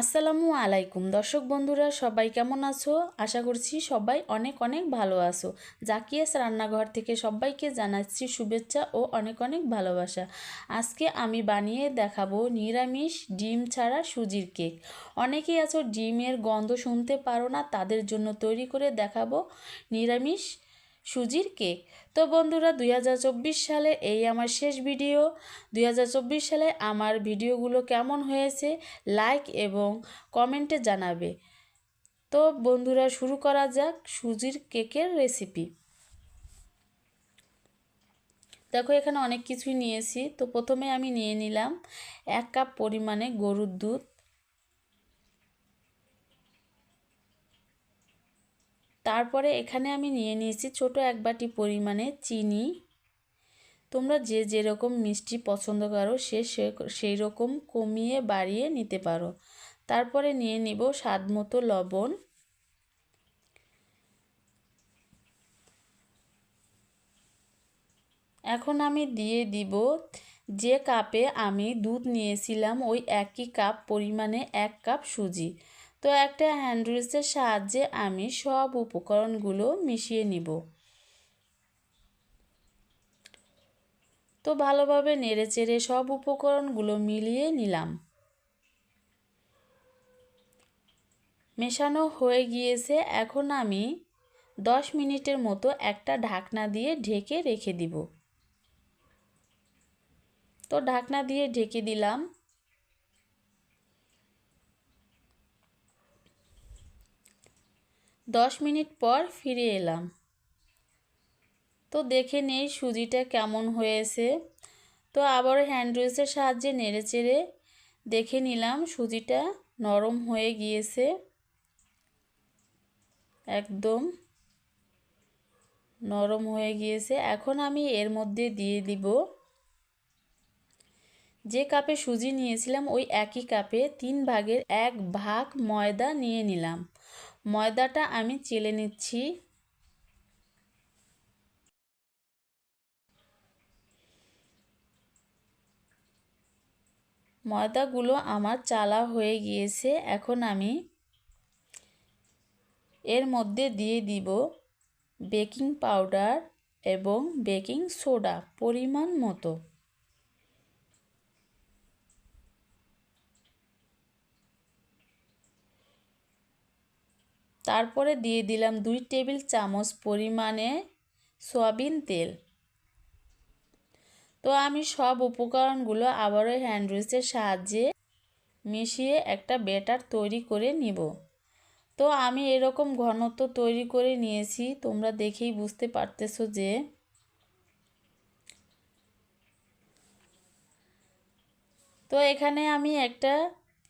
আসসালামু আলাইকুম। দর্শক বন্ধুরা, সবাই কেমন আছো? আশা করছি সবাই অনেক অনেক ভালো আছো। জাকিয়াস রান্নাঘর থেকে সবাইকে জানাচ্ছি শুভেচ্ছা ও অনেক অনেক ভালোবাসা। আজকে আমি বানিয়ে দেখাবো নিরামিষ ডিম ছাড়া সুজির কেক। অনেকেই আছো ডিমের গন্ধ শুনতে পারো না, তাদের জন্য তৈরি করে দেখাবো নিরামিষ সুজির কেক। তো বন্ধুরা, দুই হাজার চব্বিশ সালে এই আমার শেষ ভিডিও। দুই হাজার চব্বিশ সালে আমার ভিডিওগুলো কেমন হয়েছে লাইক এবং কমেন্টে জানাবে। তো বন্ধুরা, শুরু করা যাক সুজির কেকের রেসিপি দেখো, এখানে অনেক কিছুই নিয়েছি। তো প্রথমে আমি নিয়ে নিলাম এক কাপ পরিমাণে গরুর দুধ। তারপরে এখানে আমি নিয়ে নিয়েছি ছোট এক বাটি পরিমাণে চিনি। তোমরা যে যেরকম মিষ্টি পছন্দ করো, সে সেই রকম কমিয়ে বাড়িয়ে নিতে পারো। তারপরে নিয়ে নিব স্বাদ মতো লবণ। এখন আমি দিয়ে দিব যে কাপে আমি দুধ নিয়েছিলাম, ওই একই কাপ পরিমাণে এক কাপ সুজি। তো একটা হ্যান্ড সাহায্যে আমি সব উপকরণগুলো মিশিয়ে নিব। তো ভালোভাবে নেড়ে চেড়ে সব উপকরণগুলো মিলিয়ে নিলাম। মেশানো হয়ে গিয়েছে, এখন আমি দশ মিনিটের মতো একটা ঢাকনা দিয়ে ঢেকে রেখে দিব। তো ঢাকনা দিয়ে ঢেকে দিলাম। দশ মিনিট পর ফিরে এলাম। তো দেখে নেই সুজিটা কেমন হয়েছে। তো আবার হ্যান্ড রুইসের সাহায্যে নেড়ে চেড়ে দেখে নিলাম সুজিটা নরম হয়ে গিয়েছে। একদম নরম হয়ে গিয়েছে। এখন আমি এর মধ্যে দিয়ে দিব। যে কাপে সুজি নিয়েছিলাম, ওই একই কাপে তিন ভাগের এক ভাগ ময়দা নিয়ে নিলাম। ময়দাটা আমি চেলে নিচ্ছি। ময়দাগুলো আমার চালা হয়ে গিয়েছে, এখন আমি এর মধ্যে দিয়ে দিব বেকিং পাউডার এবং বেকিং সোডা পরিমাণ মতো। তারপরে দিয়ে দিলাম দুই টেবিল চামচ পরিমাণে সয়াবিন তেল। তো আমি সব উপকরণগুলো আবারও হ্যান্ড রুইচের সাহায্যে মিশিয়ে একটা ব্যাটার তৈরি করে নিব। তো আমি এরকম ঘনত্ব তৈরি করে নিয়েছি, তোমরা দেখেই বুঝতে পারতেছো যে তো এখানে আমি একটা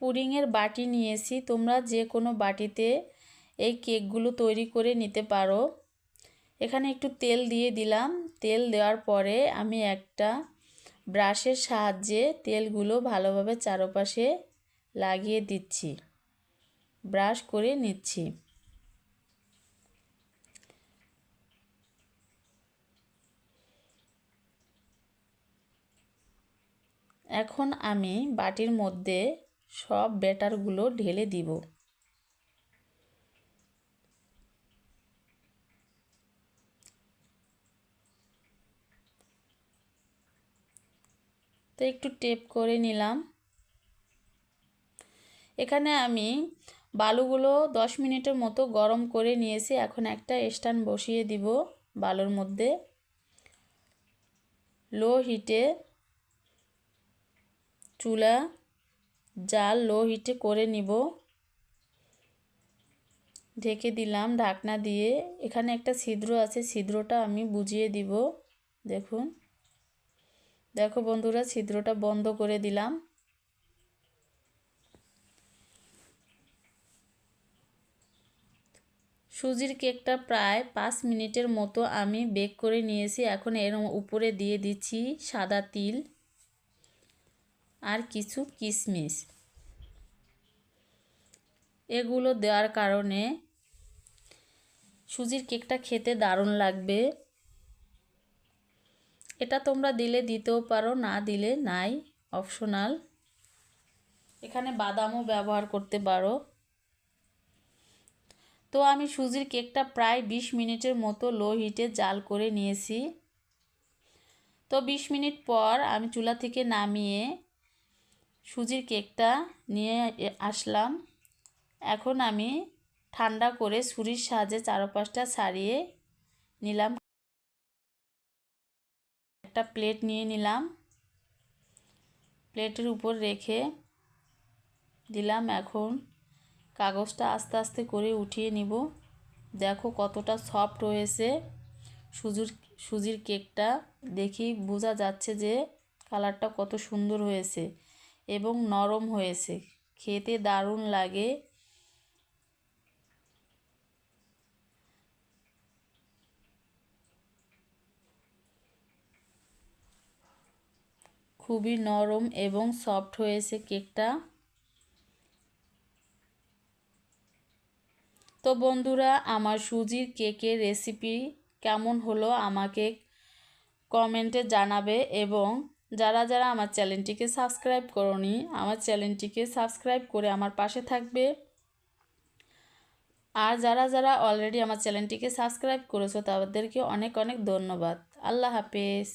পুডিংয়ের বাটি নিয়েছি, তোমরা যে কোনো বাটিতে এই কেকগুলো তৈরি করে নিতে পারো। এখানে একটু তেল দিয়ে দিলাম। তেল দেওয়ার পরে আমি একটা ব্রাশের সাহায্যে তেলগুলো ভালোভাবে চারপাশে লাগিয়ে দিচ্ছি। ব্রাশ করে নিচ্ছি। এখন আমি বাটির মধ্যে সব ব্যাটারগুলো ঢেলে দিব। তো একটু টেপ করে নিলাম। এখানে আমি বালুগুলো দশ মিনিটের মতো গরম করে নিয়েছি। এখন একটা স্ট্যান্ড বসিয়ে দিব বালুর মধ্যে। লো হিটে চুলা, জাল লো হিটে করে নিব। ঢেকে দিলাম ঢাকনা দিয়ে। এখানে একটা ছিদ্র আছে, ছিদ্রটা আমি বুঝিয়ে দিব। দেখুন। দেখো বন্ধুরা, ছিদ্রটা বন্ধ করে দিলাম। সুজির কেকটা প্রায় পাঁচ মিনিটের মতো আমি বেক করে নিয়েছি। এখন এর উপরে দিয়ে দিচ্ছি সাদা তিল আর কিছু কিশমিশ। এগুলো দেওয়ার কারণে সুজির কেকটা খেতে দারুণ লাগবে। এটা তোমরা দিলে দিতেও পারো, না দিলে নাই অপশনাল এখানে বাদামও ব্যবহার করতে পারো। তো আমি সুজির কেকটা প্রায় বিশ মিনিটের মতো লো হিটে জাল করে নিয়েছি। তো বিশ মিনিট পর আমি চুলা থেকে নামিয়ে সুজির কেকটা নিয়ে আসলাম। এখন আমি ঠান্ডা করে ছুরির সাহায্যে চারপাশটা ছাড়িয়ে নিলাম। প্লেট নিয়ে নিলাম। প্লেটের উপর রেখে দিলাম এখন কাগজটা আস্তে আস্তে করে উঠিয়ে নিব। দেখো কতটা সফট হয়েছে সুজির সুজির কেকটা দেখি বোঝা যাচ্ছে যে কালারটা কত সুন্দর হয়েছে এবং নরম হয়েছে। খেতে দারুণ লাগে। খুবই নরম এবং সফট হয়েছে কেকটা। তো বন্ধুরা, আমার সুজির কেকের রেসিপি কেমন হলো আমাকে কমেন্টে জানাবে এবং যারা যারা আমার চ্যানেলটিকে সাবস্ক্রাইব করনি, আমার চ্যানেলটিকে সাবস্ক্রাইব করে আমার পাশে থাকবে। আর যারা যারা অলরেডি আমার চ্যানেলটিকে সাবস্ক্রাইব করেছ, তাদেরকে অনেক অনেক ধন্যবাদ। আল্লাহ হাফেজ।